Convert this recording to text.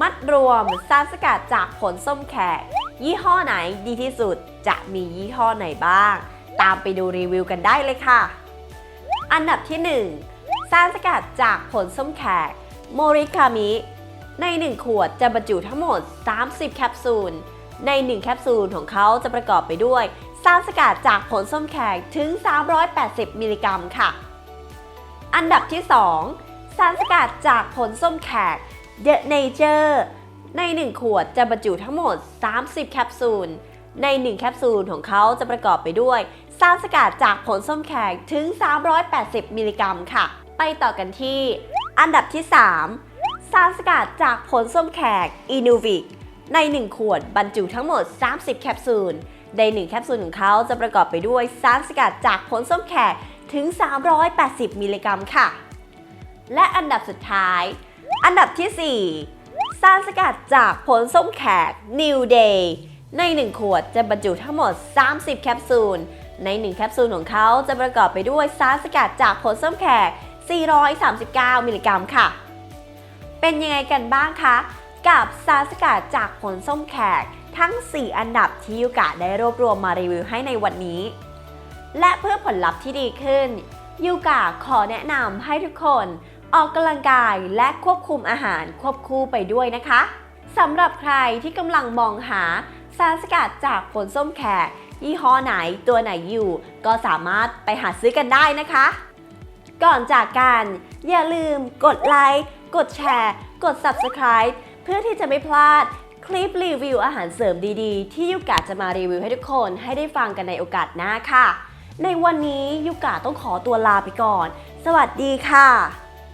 มัดรวมสารสกัดจากผลส้มแขก ยี่ห้อไหนดีที่สุดจะมียี่ห้อไหนบ้าง ตามไปดูรีวิวกันได้เลยค่ะ อันดับที่ 1 สารสกัดจากผลส้มแขก โมริคามิ ใน 1 ขวดจะบรรจุทั้งหมด 30 แคปซูล ใน 1 แคปซูลของเขาจะประกอบไปด้วย สารสกัดจากผลส้มแขกถึง 380 มิลลิกรัมค่ะ อันดับที่ 2 สารสกัดจากผลส้มแขก The Nature ใน 1 ขวดจะบรรจุทั้งหมด 30 แคปซูล ใน 1 แคปซูลของเขาจะประกอบไปด้วยสารสกัดจากผลส้มแขกถึง 380 มิลลิกรัมค่ะ ไปต่อกันที่ อันดับที่ 3 สารสกัดจากผลส้มแขก Inuvic ใน 1 ขวดบรรจุทั้งหมด 30 แคปซูล ใน 1 แคปซูลของเขาจะประกอบไปด้วยสารสกัดจากผลส้มแขกถึง 380 มิลลิกรัมค่ะ และอันดับสุดท้าย อันดับที่ 4 สารสกัดจากผลส้มแขก New Day ใน 1 ขวดจะบรรจุทั้งหมด 30 แคปซูล ใน 1 แคปซูลของเขาจะประกอบไปด้วยสารสกัดจากผลส้มแขก 439 มิลลิกรัมค่ะ เป็นยังไงกันบ้างคะ กับสารสกัดจากผลส้มแขกทั้ง 4 อันดับที่ยูกะได้รวบรวมมารีวิวให้ในวันนี้ และเพื่อผลลัพธ์ที่ดีขึ้นยูกะขอแนะนำให้ทุกคน ออกกำลังกายและควบคุมอาหารควบคู่ไปด้วยนะคะสำหรับใครที่กำลังมองหาสารสกัดจากผลส้มแขก ยี่ห้อไหนตัวไหนอยู่ ก็สามารถไปหาซื้อกันได้นะคะ ก่อนจากกัน อย่าลืมกดไลค์กดแชร์ กด Subscribe เพื่อที่จะไม่พลาดคลิปรีวิวอาหารเสริมดีๆ ที่ยุกะจะมารีวิวให้ทุกคนให้ได้ฟังกันในโอกาสหน้าค่ะ ในวันนี้ยุกะต้องขอตัวลาไปก่อน สวัสดีค่ะ